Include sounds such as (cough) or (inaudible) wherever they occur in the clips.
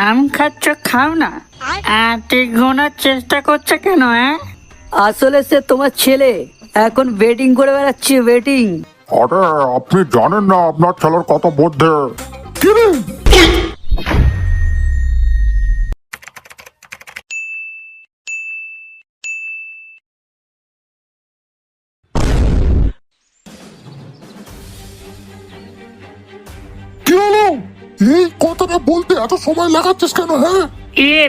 আম খাচ্ছ খাও না। আটি গোনার চেষ্টা করছে কেন হ্যাঁ আসলে সে তোমার ছেলে। এখন ওয়েটিং করে বেড়াচ্ছি ওয়েটিং আরে আপনি জানেন না আপনার ছেলের কত বুদ্ধি এই কথাটা বলতে এত সময় লাগাচ্ছিস কেন হ্যাঁ ইয়ে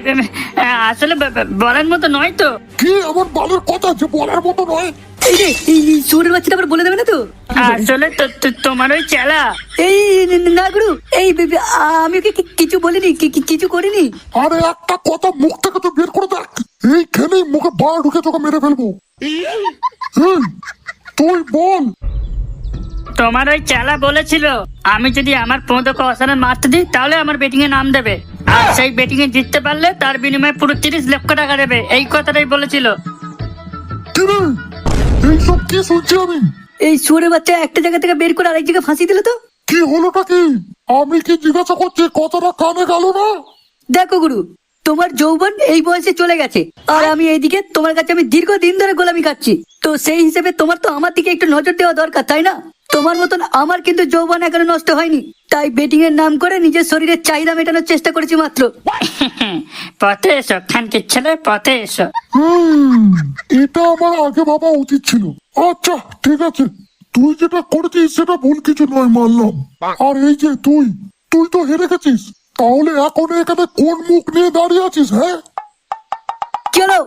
আসলে ব- ব- বলার মতো নয় তো। কি এমন বালের কথা যে বলার মতো নয়? এই বাচ্চাটা আবার বলে দেবে না তো? আসলে তোমার ওই চেলা। এই না গুরু এই বে- বে- আমি ওকে কিছু বলিনি কি- কি- কিছু করিনি? আরে একটা কথা মুখ থেকে তো বের করে দেখ। এইখানেই মুখে বার ঢুকে তোকে মেরে ফেলব। তুই বল। তোমার ওই চেলা বলেছিল আমি যদি আমার পনেরোকে অসানে মারতে দিই তাহলে আমার বেটিং এ নাম দেবে। আর সেই বেটিং এ জিততে পারলে তার বিনিময়ে পুরো তিরিশ লক্ষ টাকা দেবে এই কথাটাই বলেছিল। কি রে এইসব কি শুনছি আমি? এই সুরের বাচ্চা একটা জায়গা থেকে বের করে আরেক জায়গায় ফাঁসি দিল তো? কি হলোটা কি? আমি কি জিজ্ঞাসা করছি কথাটা কানে গেল না? দেখো গুরু তোমার যৌবন এই বয়সে চলে গেছে আর আমি এইদিকে তোমার কাছে আমি দীর্ঘদিন ধরে গোলামি খাচ্ছি তো সেই হিসেবে তোমার তো আমার দিকে একটু নজর দেওয়া দরকার তাই না? তোমার মতন আমার কিন্তু যৌবন এখনও নষ্ট হয়নি। তাই বেটিং এর নাম করে নিজের শরীরের চাহিদা মেটানোর চেষ্টা করেছি মাত্র। পথে এসো খানকির ছেলে পথে এসো। এটা আমার আগে ভাবা উচিত ছিল। আচ্ছা ঠিক আছে। তুই যেটা করেছিস সেটা ভুল কিছু নয় মানলাম আর এই যে তুই তুই তো হেরে গেছিস। তাহলে এখন এখানে কোন মুখ নিয়ে দাঁড়িয়ে আছিস হ্যাঁ? হলো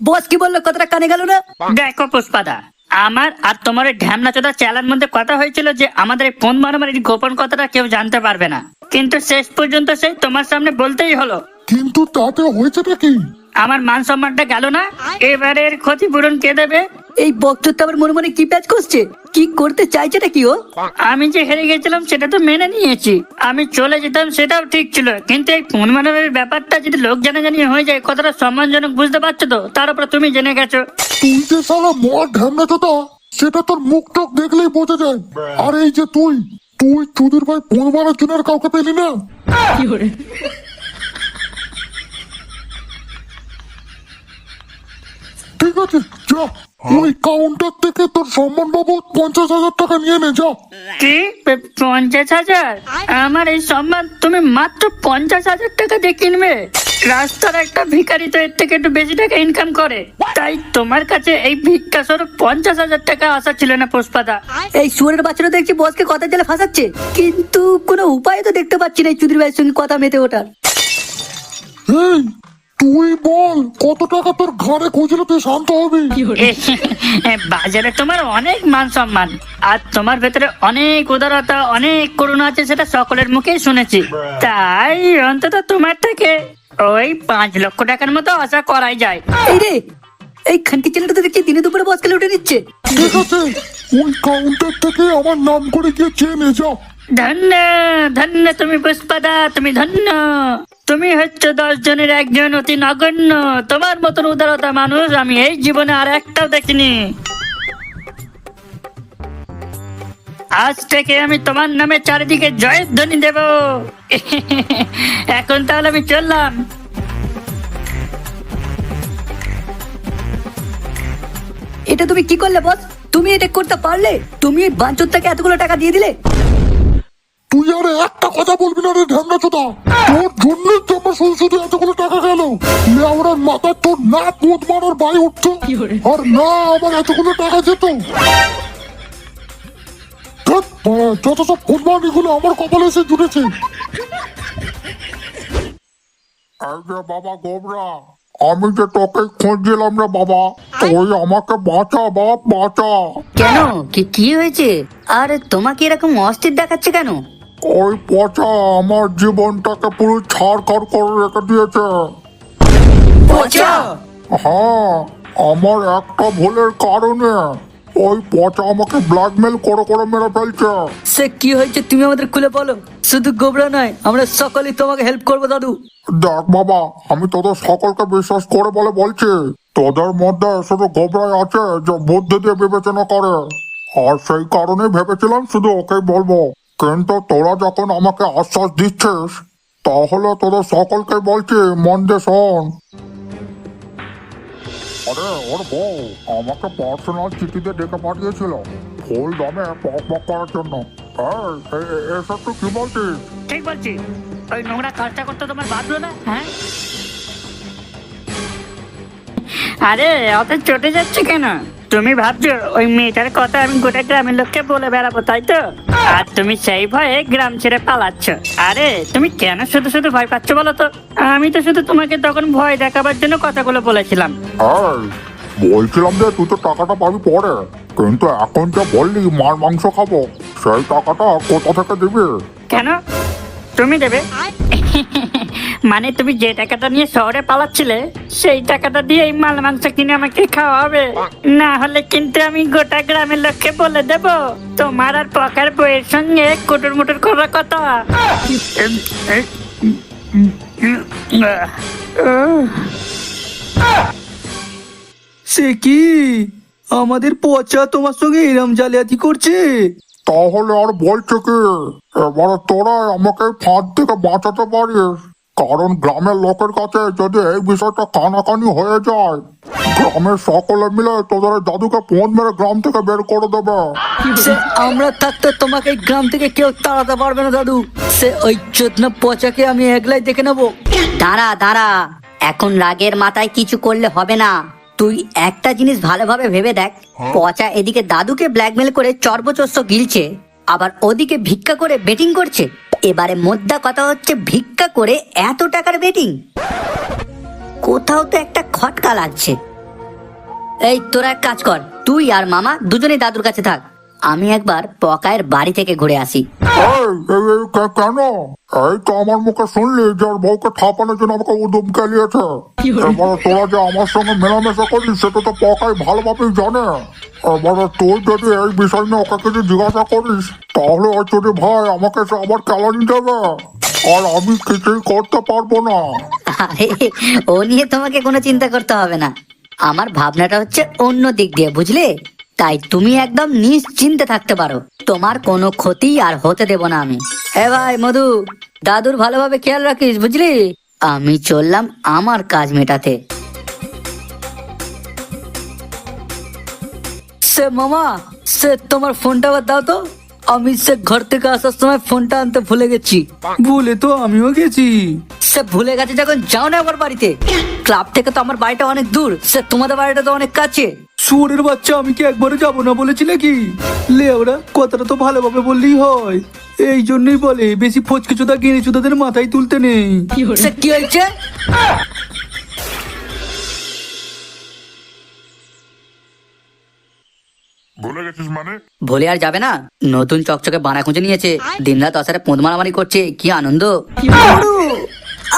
বস কি বলল? কথাটা কানে গেল না? দেখো পুষ্পাদা আমার আর তোমার ওই ঢ্যামনা চোদা চেলার মধ্যে কথা হয়েছিল যে আমাদের এই ফোন মারামারির গোপন কথাটা কেউ জানতে পারবে না। কিন্তু শেষ পর্যন্ত সেই তোমার সামনে বলতেই হলো। কিন্তু তাতে হয়েছেটা কি? আমার মান সম্মানটা গেল না। এবারের ক্ষতিপূরণ কে দেবে? এই বক্তব্য আবার মনে মনে কি প্যাচ করছে? কি করতে চাইছেটা কি ও? আমি যে হেরে গেছিলাম সেটা তো মেনে নিয়েছি। আমি চলে যেতাম সেটাও ঠিক ছিল। কিন্তু এই ফোন মারামারির ব্যাপারটা যদি লোক জানা জানাজানি হয়ে যায় কতটা সম্মানজনক বুঝতে পারছ তো? তার উপরে তুমি জেনে গেছো। তুই যে চোদা সেটা তোর মুখ টক দেখলেই বোঝা যায়। আর এই যে তুই তুই চুদির ভাই ফোন মারার জন্য আর কাউকে পেলি না? ঠিক আছে যা। ওই কাউন্টার থেকে তোর সম্মান বাবদ পঞ্চাশ হাজার টাকা নিয়ে নে যা। কি? পঞ্চাশ হাজার? আমার এই সম্মান তুমি মাত্র পঞ্চাশ হাজার টাকা দিয়ে কিনবে? রাস্তার একটা ভিখারি তো এর থেকে একটু বেশি টাকা ইনকাম করে। তাই তোমার কাছে এই ভিক্ষা স্বরূপ পঞ্চাশ হাজার টাকা আসা ছিল না পুষ্পাদা। এই সুরের বাচ্চাটা দেখছি বসকে কথা জেলে ফাঁসাচ্ছে। কিন্তু কোনো উপায় তো দেখতে পাচ্ছি না এই চুদির ভাইয়ের সঙ্গে কথা মেতে ওঠার। তুই বল কত টাকা তোর ঘরে খুঁজলে তুই শান্ত হবি? বাজারে তোমার অনেক মান সম্মান আর তোমার ভেতরে অনেক উদারতা অনেক করুণা আছে সেটা সকলের মুখেই শুনেছি। তাই অন্তত তোমার থেকে ওই পাঁচ লক্ষ টাকার মতো আশা করাই যায়। এই রে এই খানকি তো দেখছি দিনে দুপুরে বসকে উঠে নিচ্ছে? ঠিক আছে ওই কাউন্টার থেকে আমার নাম করে গিয়ে চেয়ে নে যা। ধন্য ধন্য তুমি পুষ্পাদা তুমি ধন্য। তুমি হচ্ছে দশ জনের একজন অতি নগণ্য। তোমার মতন উদারতা মানুষ আমি এই জীবনে আর একটাও দেখিনি। আজ থেকে আমি তোমার নামে চারিদিকে জয়ের ধ্বনি দেব। এখন তাহলে আমি চললাম। এটা তুমি কি করলে, বস? তুমি এটা করতে পারলে? তুমি এই বাঞ্চরটাকে এতগুলো টাকা দিয়ে দিলে? তুই আর একটা কথা বলবি না রে ঢ্যামনা চোদা তোর জন্যই তো আমার শুধু শুধু এতগুলো টাকা গেল। লেওড়ার মাথা তোর না পোদ মারার বাই উঠতো আর না আমার এতগুলো টাকা যেত। বাড়া, যত সব ফুটবলগুলো আমার কপালে এসে জুটেছে বাবা গোবরা আমি যে তোকে খুঁজছিলাম রে বাবা তুই আমাকে বাঁচা বাপ বাঁচা। কেন? কি কি হয়েছে? আরে তোমাকে এরকম অস্থির দেখাচ্ছে কেন? ওই পচা আমার জীবনটাকে পুরো ছাড় করে রেখে দিয়েছে। পচা? হ্যাঁ আমার একটা ভুলের কারণে ওই পচা আমাকে ব্ল্যাকমেল করে করে মেরে ফেলছে। সে কি হয়েছে তুমি আমাদের খুলে বলো? শুধু গোবরা নয় আমরা সকলেই তোমাকে হেল্প করব দাদু। দেখ বাবা আমি তোদের সকলকে বিশ্বাস করে বলে বলছি তোদের মধ্যে শুধু গোবরাই আছে যে বুদ্ধি দিয়ে বিবেচনা করে। আর সেই কারণে ভেবেছিলাম শুধু ওকেই বলব। কিন্তু তোরা যখন আমাকে আশ্বাস দিচ্ছিস, তাহলে তোদের সকলকে বলছি, মন দিয়ে শোন। আরে, ওর বউ, আমাকে পার্সোনাল চিঠিতে ডেকে পাঠিয়েছিল ফুল দামে পক পক করার জন্য। এসব তুই কি বলছিস? ঠিক বলছি। ওই নোংরা কাজটা করতে তোমার বাধ্য না? হ্যাঁ? আরে অত চটে যাচ্ছে কেন? তুমি ভাবছ ওই মেয়েটার কথা আমি গোটা গ্রামের লোককে বলে বেড়াবো তাই তো? আর তুমি সেই ভয়ে গ্রাম ছেড়ে পালাচ্ছ। আরে তুমি কেন শুধু শুধু ভয় পাচ্ছ বলো তো? আমি তো শুধু তোমাকে তখন ভয় দেখাবার জন্য কথাগুলো বলেছিলাম। বলছিলাম যে তুই তো টাকাটা পাবি পরে। কিন্তু এখন যা বললি মার মাংস খাব সেই টাকাটা কোথা থেকে দিবি? কেন? তুমি দেবে? (laughs) মানে তুমি যে টাকাটা নিয়ে শহরে পালাচ্ছিলে সেই টাকাটা দিয়ে এই মাল মাংস কিনে আমাকে খাওয়াবে। না হলে কিন্তু আমি গোটা গ্রামের লোককে বলে দেব তোমার আর পকার বইয়ের সঙ্গে কুটুর মুটুর করার কথা। সে কি? আমাদের পচা তোমার সঙ্গে এরম জালিয়াতি করছে? তাহলে আর বলছে কি? এবারে তোরা আমাকে ফাঁদ থেকে বাঁচাতে পারিস। কারণ গ্রামের লোকের কাছে যদি এই বিষয়টা কানাকানি হয়ে যায় গ্রামের সকলে মিলে তোদের দাদুকে ফোন মেরে গ্রাম থেকে বের করে দেবে। সে আমরা থাকতে তোমাকে এই গ্রাম থেকে কেউ তাড়াতে পারবে না দাদু। সে ওই চোদনা পচাকে আমি একলাই দেখে নেব। দাঁড়া দাঁড়া। এখন রাগের মাথায় কিছু করলে হবে না। তুই একটা জিনিস ভালোভাবে ভেবে দেখ। পচা এদিকে দাদুকে ব্ল্যাকমেল করে চর্বচস্য গিলছে আবার ওদিকে ভিক্ষা করে বেটিং করছে। এবারে মোদ্দা কথা হচ্ছে ভিক্ষা করে এত টাকার বেটিং কোথাও তো একটা খটকা লাগছে। এই, তোরা এক কাজ কর, তুই আর মামা দুজনেই দাদুর কাছে থাক। আমি একবার পকায়ের বাড়ি থেকে ঘুরে আসি। কেন? এই তো আমার মুখে শুনলি যে ওর বউকে ঠাপানোর জন্য আমাকে উদম কেলিয়েছে এবারে তোরা যে আমার সঙ্গে মেলামেশা করিস সেটা তো পকাই ভালোভাবেই জানে। এবারে তুই যদি এই বিষয় নিয়ে ওকে কিছু জিজ্ঞাসা করিস তাহলে ওই ছোট ভাই আমাকে সে আবার কেলানি দেবে। আর আমি কিছুই করতে পারব না। আরে ও নিয়ে তোমাকে কোনো চিন্তা করতে হবে না। আমার ভাবনাটা হচ্ছে অন্য দিক দিয়ে বুঝলে? তাই তুমি একদম নিশ্চিন্তে থাকতে পারো। তোমার কোনো ক্ষতি আর হতে দেব না আমি। এ ভাই, মধু, দাদুর ভালোভাবে খেয়াল রাখিস, বুঝলি? আমি চললাম আমার কাজ মেটাতে। সে মামা, সে তোমার ফোনটা আবার দাও তো। আমি সে ঘর থেকে আসার সময় ফোনটা আনতে ভুলে গেছি। ভুলে তো আমিও গেছি। সে ভুলে গেছে যখন যাও না আমার বাড়িতে। ক্লাব থেকে তো আমার বাড়িটা অনেক দূর সে তোমাদের বাড়িটা তো অনেক কাছে। শুয়োরের বাচ্চা আমি কি একবারও যাব না বলেছি নাকি? লে ওরা কথাটা তো ভালোভাবে বললেই হয়। এই জন্যই বলে বেশি ফচকে চোদা গেড়ে চোদাদের মাথায় তুলতে নেই। সে কি হয়েছে? ভুলে মানে? ভুলে আর যাবে না। নতুন চকচকে বানা খুঁজে নিয়েছে। দিনরাত অসারে পোঁদ মারামারি করছে। কি আনন্দ।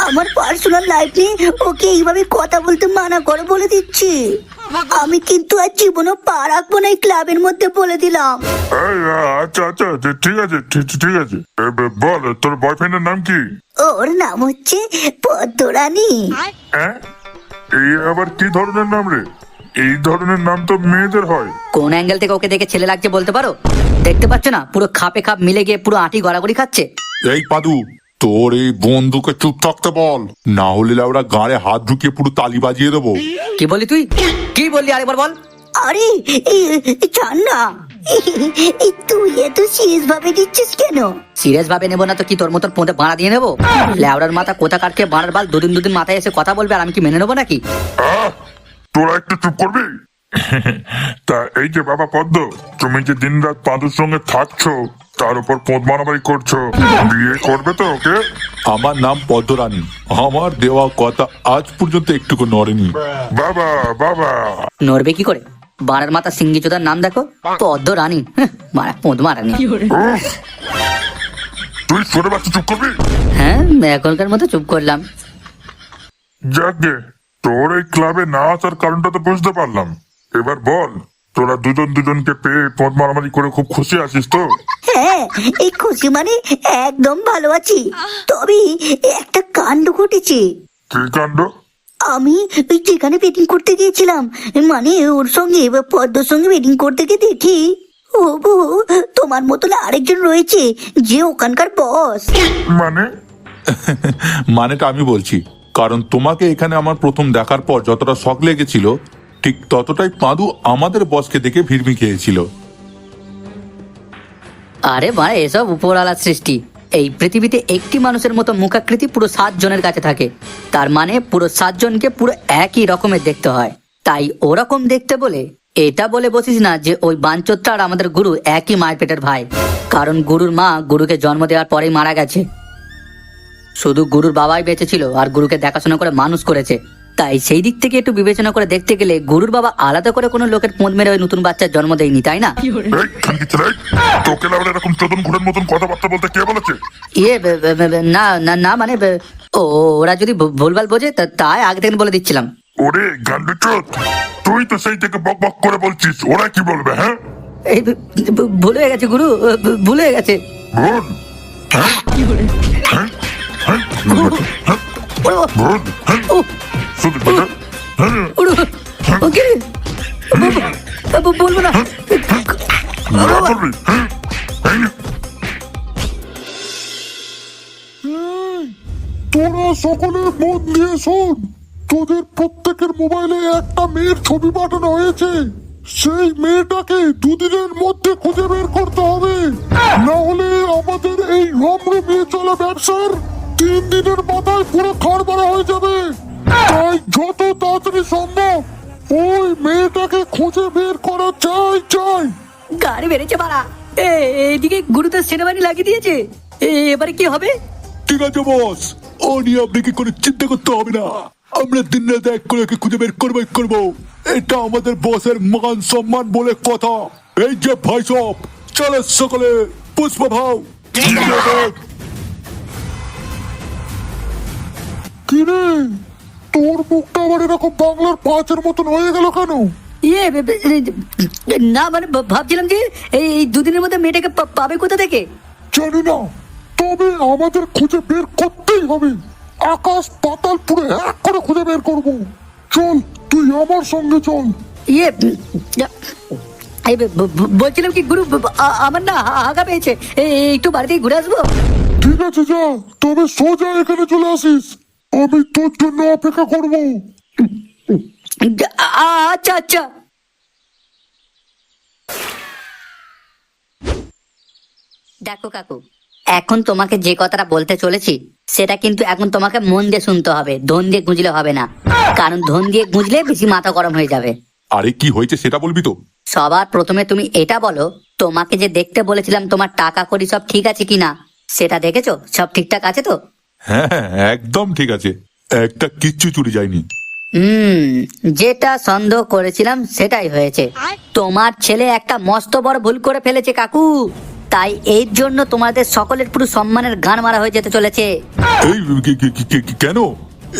আমার পার্সোনাল লাইফ নিয়ে ওকে এইভাবে কথা বলতে মানা করে বলে দিচ্ছি। আমি কিন্তু আর জীবনও পা রাখব না এই ক্লাবের মধ্যে বলে দিলাম। এই আচ্ছা আচ্ছা ঠিক আছে ঠিক আছে। বল তোর বয়ফ্রেন্ডের নাম কি? ওর নাম হচ্ছে পদ্মরানী। হ্যাঁ? এই আবার কি ধরনের নাম রে? এই ধরনের নাম তো মেয়েদের হয়। কোন অ্যাঙ্গেল থেকে ওকে দেখে ছেলে লাগছে বলতে পারো? দেখতে পাচ্ছ না? পুরো খাপে খাপ মিলে গিয়ে পুরো আটি গড়াগড়ি খাচ্ছে। এই পাদু তোর এই বন্ধুকে চুপ থাকতে বল। না হলে ওরা গাড়ে হাত ঢুকিয়ে পুরো তালি বাজিয়ে দেবো। কি বললি তুই? কি বললি আরেকবার বল? আরে এই- না। তুই এত সিরিয়াস ভাবে দিচ্ছিস কেন? সিরিয়াস ভাবে নেব না তো কি তোর মতন পোঁতে ভাড়া দিয়ে নেব? ল্যাবড়ার মাথা কোথা কাটকে ভাড়ার বাল দুদিন দুদিন মাথায় এসে কথা বলবে আর আমি কি মেনে নেব নাকি? তোরা একটু চুপ করবি? (laughs) তা এই যে বাবা পদ্ম তুমি যে দিন রাত পাদুর সঙ্গে থাকছো তার উপর পদ মারামারি করছ বিয়ে করবে তো ওকে? আমার নাম পদ্মরানী। আমার দেওয়া কথা আজ পর্যন্ত একটুকু নড়েনি। বাবা বাবা। নড়বে কি করে? বাড়ার মাথা সিঙ্গি চোদার নাম দেখো পদ্ম রানী হ্যাঁ, মারা পোঁদ মারানি। তুই ছোট বাচ্চা চুপ করবি? হ্যাঁ এখনকার মতো চুপ করলাম। যাকে তোর এই ক্লাবে না আসার কারণটা তো বুঝতে পারলাম। এবার বল তোরা দুজন দুজনকে পেয়ে পদ মারামারি করে খুব খুশি আছিস তো? হ্যাঁ এই খুশি মানে একদম ভালো আছি। তবে একটা কাণ্ড ঘটেছে। কি কাণ্ড? আমি ওই যেখানে বেটিং করতে গিয়েছিলাম মানে ওর সঙ্গে বা পদ্মর সঙ্গে বেটিং করতে গিয়ে দেখি ও গো তোমার মতন আরেকজন রয়েছে যে ওখানকার বস মানে? (laughs) মানেটা আমি বলছি কারণ তোমাকে এখানে আমার প্রথম দেখার পর যতটা শখ লেগেছিল, ঠিক ততটাই পাঁদু আমাদের বসকে দেখে ভিড়মি খেয়েছিল। আরে মানে এসব উপরওয়ালার সৃষ্টি। এই পৃথিবীতে একটি মানুষের মতো মুখাকৃতি পুরো সাত জনের কাছে থাকে। তার মানে পুরো সাতজনকে পুরো একই রকমের দেখতে হয়। তাই ওরকম দেখতে বলে এটা বলে বসিস না যে ওই বাঞ্চোত্রা আর আমাদের গুরু একই মায়ের পেটের ভাই। কারণ গুরুর মা গুরুকে জন্ম দেওয়ার পরেই মারা গেছে। শুধু গুরুর বাবাই বেঁচে ছিল আর গুরুকে দেখাশোনা করে মানুষ করেছে। তাই সেই দিক থেকে একটু বিবেচনা করে দেখতে গেলে গুরুর বাবা আলাদা করে কোনো লোকের পোঁদ মেরে ওই নতুন বাচ্চার জন্ম দেয়নি তাই না? এই খানকি ছেলে তোকে আবার এরকম চোদন ঘুরের মতন কথাবার্তা বলতে কে বলেছে? ইয়ে না না না মানে ও ওরা যদি ভুলভাল বোঝে তাই আগে থেকে বলে দিচ্ছিলাম। ওরে তুই তো সেই থেকে বক বক করে বলছিস ওরা কি বলবে হ্যাঁ? এই ভুল হয়ে গেছে গুরু ভুল হয়ে গেছে। বলব না তোরা সকলে মন দিয়ে শোন। তোদের প্রত্যেকের মোবাইলে একটা মেয়ের ছবি পাঠানো হয়েছে। সেই মেয়েটাকে দুদিনের মধ্যে খুঁজে বের করতে হবে। না হলে আমাদের এই রমরমিয়ে চলা ব্যবসার তিন দিনের মাথায় পুরো খাড় মারা হয়ে যাবে। তাই যত তাড়াতাড়ি সম্ভব ওই মেয়েটাকে খুঁজে বের করা চাই চাই। গাড়ি বেড়েছে বাড়া। এইদিকে গুরু তো সেনাবাহিনী লাগিয়ে দিয়েছে। এ, এবারে কি হবে? ঠিক আছে বস। ও নিয়ে আপনাকে কোনো চিন্তা করতে হবে না? আমরা দিন রাত এক করে ওকে খুঁজে বের করব করব। এটা আমাদের বসের মান সম্মান বলে কথা। এই যে ভাই সব চলে সকলে পুষ্প ভাও। কিরে তোর মুখটা আবার এরকম বাংলার পাঁচের মতন হয়ে গেল কেন? ইয়ে না মানে ভাবছিলাম যে এই দুদিনের মধ্যে মেয়েটাকে পাবে কোথা থেকে? জানি না। তবে আমাদের খুঁজে বের করতেই হবে। আকাশ পাতাল পুরো এক করে খুঁজে বের করব। চল তুই আমার সঙ্গে চল। ইয়ে বলছিলাম কি গুরু আমার না আগা পেয়েছে। একটু বাড়ি থেকে ঘুরে আসব? ঠিক আছে যা। তবে সোজা এখানে চলে আসিস। আমি তোর জন্য অপেক্ষা করব। আচ্ছা আচ্ছা। দেখো কাকু এখন তোমাকে যে কথাটা বলতে চলেছি সেটা কিন্তু এখন তোমাকে মন দিয়ে শুনতে হবে ধন দিয়ে গুঁজলে হবে না। কারণ ধন দিয়ে গুঁজলে বেশি মাথা গরম হয়ে যাবে। আরে কি হয়েছে সেটা বলবি তো? সবার প্রথমে তুমি এটা বলো তোমাকে যে দেখতে বলেছিলাম তোমার টাকা করি সব ঠিক আছে কিনা সেটা দেখেছ? সব ঠিকঠাক আছে তো? হ্যাঁ হ্যাঁ, একদম ঠিক আছে। একটা কিচ্ছু চুরি যায়নি। হুম যেটা সন্দেহ করেছিলাম সেটাই হয়েছে। তোমার ছেলে একটা মস্ত বড় ভুল করে ফেলেছে কাকু। তাই এর জন্য তোমাদের সকলের পুরো সম্মানের গান মারা হয়ে যেতে চলেছে। এই কি- কি- কি- কি- কেন?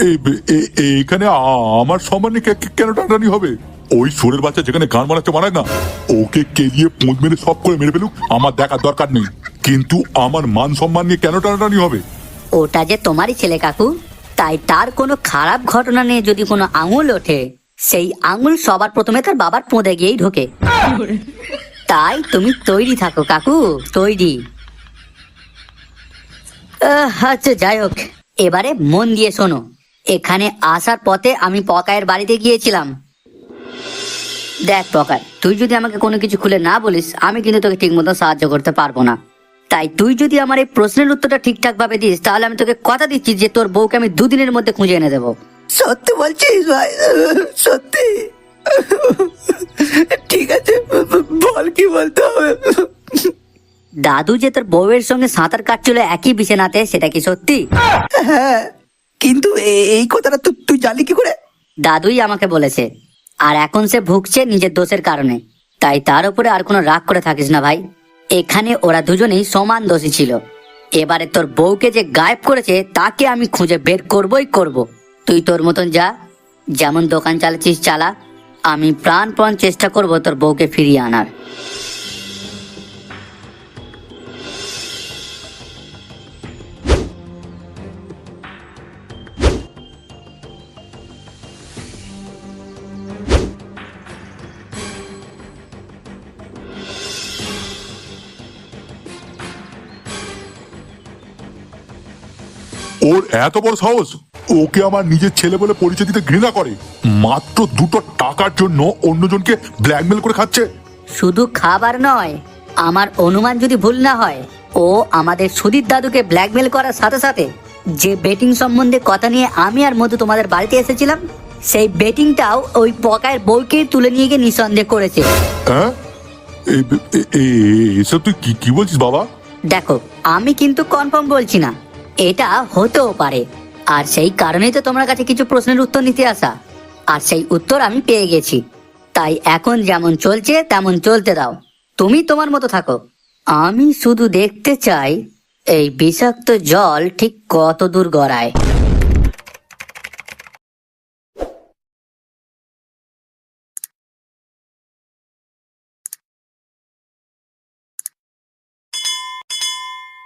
এই এ- এ- এখানে আ- আমার সম্মানে কে- কে- কেন টানাটানি হবে? ওই সোরের বাচ্চা যেখানে গান মারাচ্ছে মারায় না। ওকে কেলিয়ে পোঁত মেরে সব করে মেরে ফেলুক আমার দেখার দরকার নেই। কিন্তু আমার মান সম্মান নিয়ে কেন টানাটানি হবে? ওটা যে তোমারই ছেলে, কাকু। তাই তার কোনো খারাপ ঘটনা নিয়ে যদি কোনো আঙুল ওঠে, সেই আঙুল সবার প্রথমে তার বাবার পোঁদে গিয়েই ঢোকে। তাই তুমি তৈরি থাকো, কাকু, তৈরি। আচ্ছা যাই হোক। এবারে মন দিয়ে শোনো। এখানে আসার পথে আমি পকায়ের বাড়িতে গিয়েছিলাম। দেখ, পকায়, তুই যদি আমাকে কোনো কিছু খুলে না বলিস, আমি কিন্তু তোকে ঠিক মতো সাহায্য করতে পারব না। তাই তুই যদি আমার এই প্রশ্নের উত্তরটা ঠিকঠাক ভাবে দিস তাহলে আমি তোকে কথা দিচ্ছি যে তোর বউকে আমি দুদিনের মধ্যে খুঁজে এনে দেবো। সত্যি বলছিস ভাই? সত্যি? ঠিক আছে বল কি বলতে হবে? দাদু যে তোর বউয়ের সঙ্গে সাঁতার কাটছিল একই বিছানাতে সেটা কি সত্যি? হ্যাঁ কিন্তু এই কথাটা তুই তুই জানলি কি করে? দাদুই আমাকে বলেছে আর এখন সে ভুগছে নিজের দোষের কারণে। তাই তার উপরে আর কোনো রাগ করে থাকিস না ভাই। এখানে ওরা দুজনেই সমান দোষী ছিল। এবারে তোর বউকে যে গায়েব করেছে, তাকে আমি খুঁজে বের করবই করব। তুই তোর মতন যা। যেমন দোকান চালাচ্ছিস, চালা। আমি প্রাণপণ চেষ্টা করব তোর বউকে ফিরিয়ে আনার। ওর এত বড় সাহস ওকে আমার নিজের ছেলে বলে পরিচয় দিতে ঘৃণা করে। মাত্র দুটো টাকার জন্য অন্যজনকে ব্ল্যাকমেল করে খাচ্ছে। শুধু খাবার নয় আমার অনুমান যদি ভুল না হয় ও আমাদের সুদীপ দাদুকে ব্ল্যাকমেল করার সাথে সাথে যে বেটিং সম্বন্ধে কথা নিয়ে আমি আর মধু তোমাদের বাড়িতে এসেছিলাম সেই বেটিংটাও ওই পকায়ের বউকে তুলে নিয়ে গিয়ে নিঃসন্দেহ করেছে। হ্যাঁ? এসব তুই কি বলছিস বাবা? দেখো আমি কিন্তু কনফার্ম বলছি না। এটা হতেও পারে। আর সেই কারণেই তো তোমার কাছে কিছু প্রশ্নের উত্তর নিতে আসা। আর সেই উত্তর আমি পেয়ে গেছি। তাই এখন যেমন চলছে, তেমন চলতে দাও। তুমি তোমার মতো থাকো। আমি শুধু দেখতে চাই, এই বিষাক্ত জল ঠিক কত দূর গড়ায়।